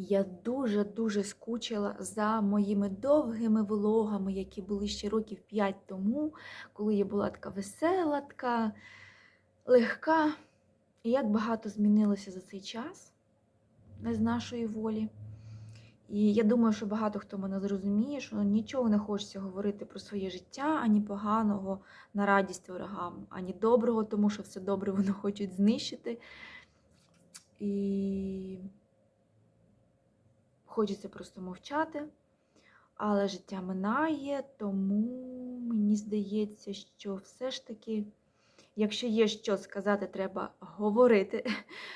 Я дуже-дуже скучила за моїми довгими влогами, які були ще років 5 тому, коли я була така весела, така легка. І як багато змінилося за цей час, не з нашої волі. І я думаю, що багато хто мене зрозуміє, що нічого не хочеться говорити про своє життя, ані поганого на радість ворогам, ані доброго, тому що все добре вони хочуть знищити. І хочеться просто мовчати, але життя минає, тому мені здається, що все ж таки, якщо є що сказати, треба говорити.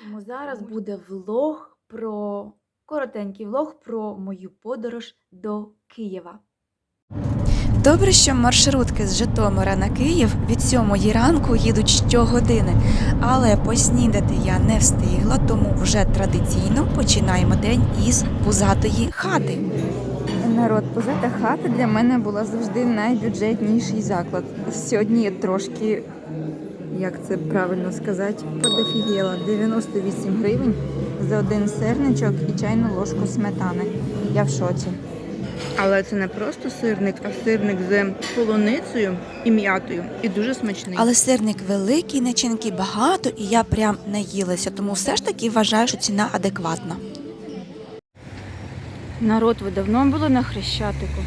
Тому зараз Тому буде влог про коротенький влог про мою подорож до Києва. Добре, що маршрутки з Житомира на Київ від 7 ранку їдуть щогодини, але поснідати я не встигла, тому вже традиційно починаємо день із пузатої хати. Народ, пузата хата для мене була завжди найбюджетніший заклад. Сьогодні трошки, як це правильно сказати, подофігіла. 98 гривень за один сирничок і чайну ложку сметани. Я в шоці. Але це не просто сирник, а сирник з полуницею і м'ятою. І дуже смачний. Але сирник великий, начинки багато, і я прям наїлася, тому все ж таки вважаю, що ціна адекватна. народ, ви давно були на Хрещатику?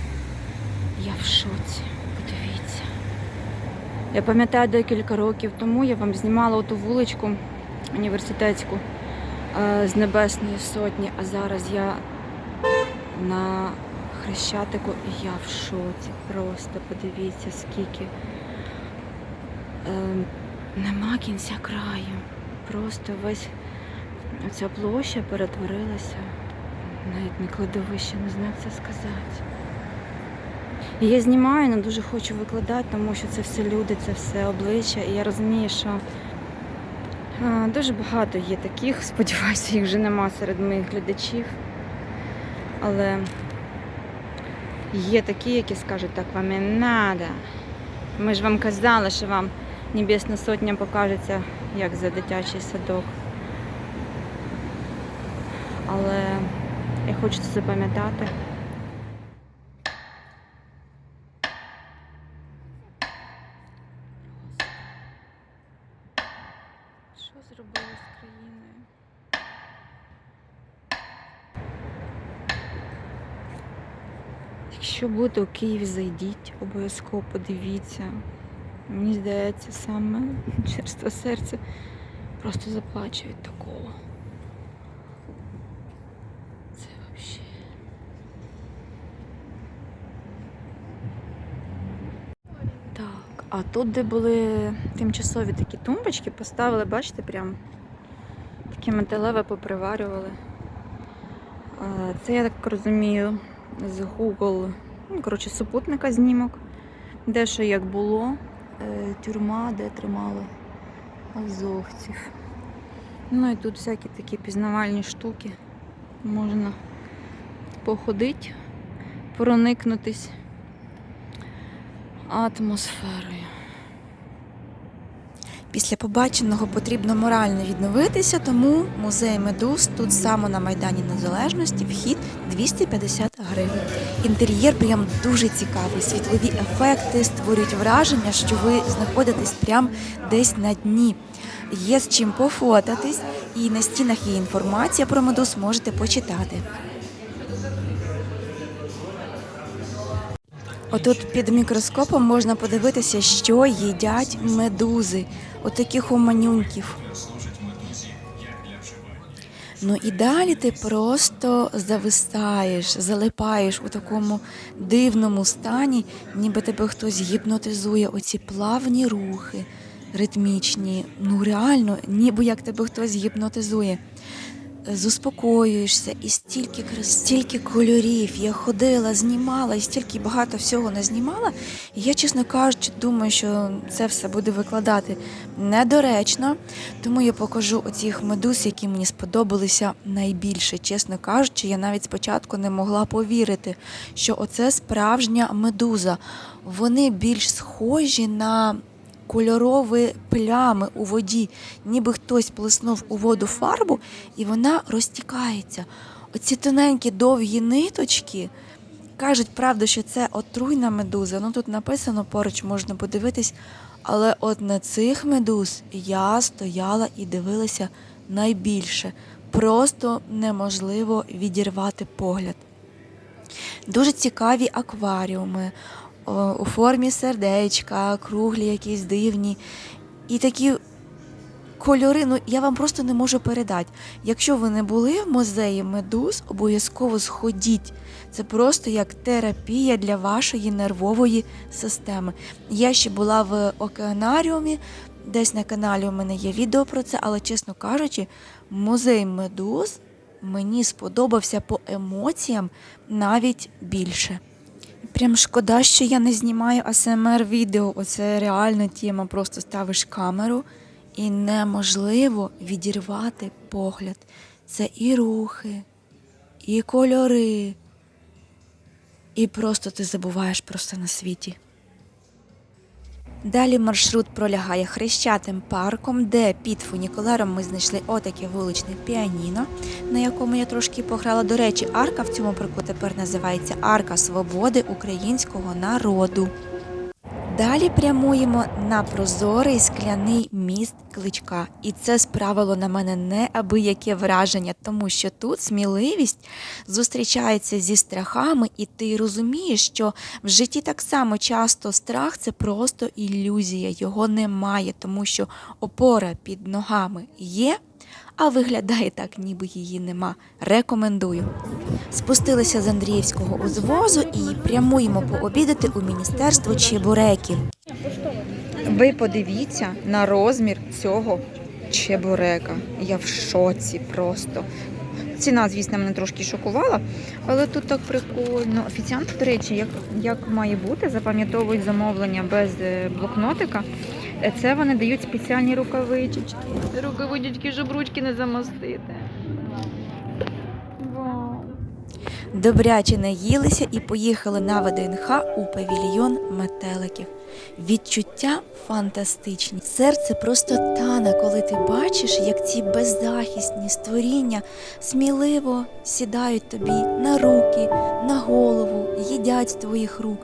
Я в шоці. Подивіться. Я пам'ятаю декілька років тому я вам знімала оту вуличку університетську е, з Небесної Сотні, а зараз я на Хрещатику і я в шоці. Просто подивіться, скільки е, нема кінця краю. Просто весь ця площа перетворилася навіть не кладовище, не знаю, як це сказати. І я знімаю, але дуже хочу викладати, тому що це все люди, це все обличчя. І я розумію, що а, дуже багато є таких, сподіваюся, їх вже нема серед моїх глядачів. Але є такі, які скажуть, так вам і надо. Ми ж вам казали, що вам Небесна Сотня покажеться як за дитячий садок. Але я хочу це запам'ятати. Що зробили з країною? Якщо будете у Києві, зайдіть, обов'язково подивіться. Мені здається, саме черство серце просто заплаче від такого. Це вообще. Так, а тут, де були тимчасові такі тумбочки, поставили, бачите, прям таке металеве поприварювали. Е, Це, я так розумію, з Google, ну, коротше, супутника знімок. Де що як було, Е, тюрма, де тримали азовців. Ну і тут всякі такі пізнавальні штуки. Можна походити, проникнутись атмосферою. Після побаченого потрібно морально відновитися, тому музей медуз тут саме на Майдані Незалежності вхід 250 гривень. Інтер'єр прям дуже цікавий. Світлові ефекти створюють враження, що ви знаходитесь прямо десь на дні. Є з чим пофотатись, і на стінах є інформація про медуз, можете почитати. Отут під мікроскопом можна подивитися, що їдять медузи, отаких оманюньків. Ну і далі ти просто зависаєш, залипаєш у такому дивному стані, ніби тебе хтось гіпнотизує. Оці плавні рухи, ритмічні. Ну реально, ніби як тебе хтось гіпнотизує. Заспокоюєшся, і стільки стільки кольорів. Я ходила, знімала, і стільки багато всього не знімала. І я, чесно кажучи, думаю, що це все буде викладати недоречно. Тому я покажу оцих медуз, які мені сподобалися найбільше. Чесно кажучи, я навіть спочатку не могла повірити, що оце справжня медуза. Вони більш схожі на кольорові плями у воді, ніби хтось плеснув у воду фарбу, і вона розтікається. Оці тоненькі довгі ниточки. Кажуть, правда, що це отруйна медуза. Ну тут написано поруч можна подивитись. Але от на цих медуз я стояла і дивилася найбільше. Просто неможливо відірвати погляд. Дуже цікаві акваріуми у формі сердечка, круглі, якісь дивні. І такі кольори, ну я вам просто не можу передати. Якщо ви не були в музеї медуз, обов'язково сходіть. Це просто як терапія для вашої нервової системи. Я ще була в океанаріумі, десь на каналі у мене є відео про це, але чесно кажучи, музей медуз мені сподобався по емоціям навіть більше. Прям шкода, що я не знімаю асмр відео. Оце реальна тема. Просто ставиш камеру і неможливо відірвати погляд. Це і рухи, і кольори. І просто ти забуваєш про все на світі. Далі маршрут пролягає хрещатим парком, де під фунікулером ми знайшли отаке вуличне піаніно, на якому я трошки пограла. До речі, арка в цьому парку тепер називається Арка Свободи українського народу. Далі прямуємо на прозорий скляний міст кличка, і це справило на мене неабияке враження, тому що тут сміливість зустрічається зі страхами, і ти розумієш, що в житті так само часто страх це просто ілюзія, його немає, тому що опора під ногами є, а виглядає так, ніби її нема. Рекомендую. Спустилися з Андріївського узвозу і прямуємо пообідати у міністерство чебуреків. Ви подивіться на розмір цього чебурека. Я в шоці просто. Ціна, звісно, мене трошки шокувала, але тут так прикольно. Офіціанти, до речі, як, як має бути, запам'ятовують замовлення без е, блокнотика. Е, Це вони дають спеціальні рукавички. Рукавички, щоб ручки не замостити. Добряче наїлися і поїхали на ВДНХ у павільйон метеликів. Відчуття фантастичні. Серце просто тане, коли ти бачиш, як ці беззахисні створіння сміливо сідають тобі на руки, на голову, їдять з твоїх рук.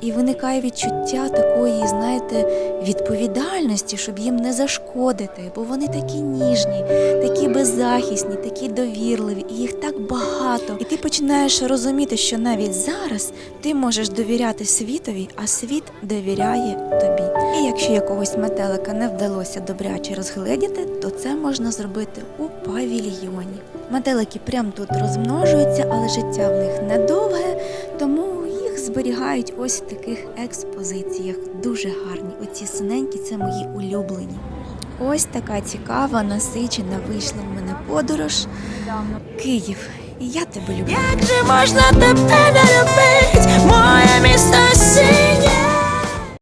І виникає відчуття такої, знаєте, відповідальності, щоб їм не зашкодити, бо вони такі ніжні, такі беззахисні, такі довірливі, і їх так багато. І ти починаєш розуміти, що навіть зараз ти можеш довіряти світові, а світ довіряє тобі. І якщо якогось метелика не вдалося добряче розгледіти, то це можна зробити у павільйоні. Метелики прямо тут розмножуються, але життя в них недовге, тому їх зберігають ось в таких експозиціях. Дуже гарні. Оці синенькі це мої улюблені. Ось така цікава, насичена вийшла в мене подорож. Київ. І я тебе люблю. Як же можна тебе не любить, моє місто синє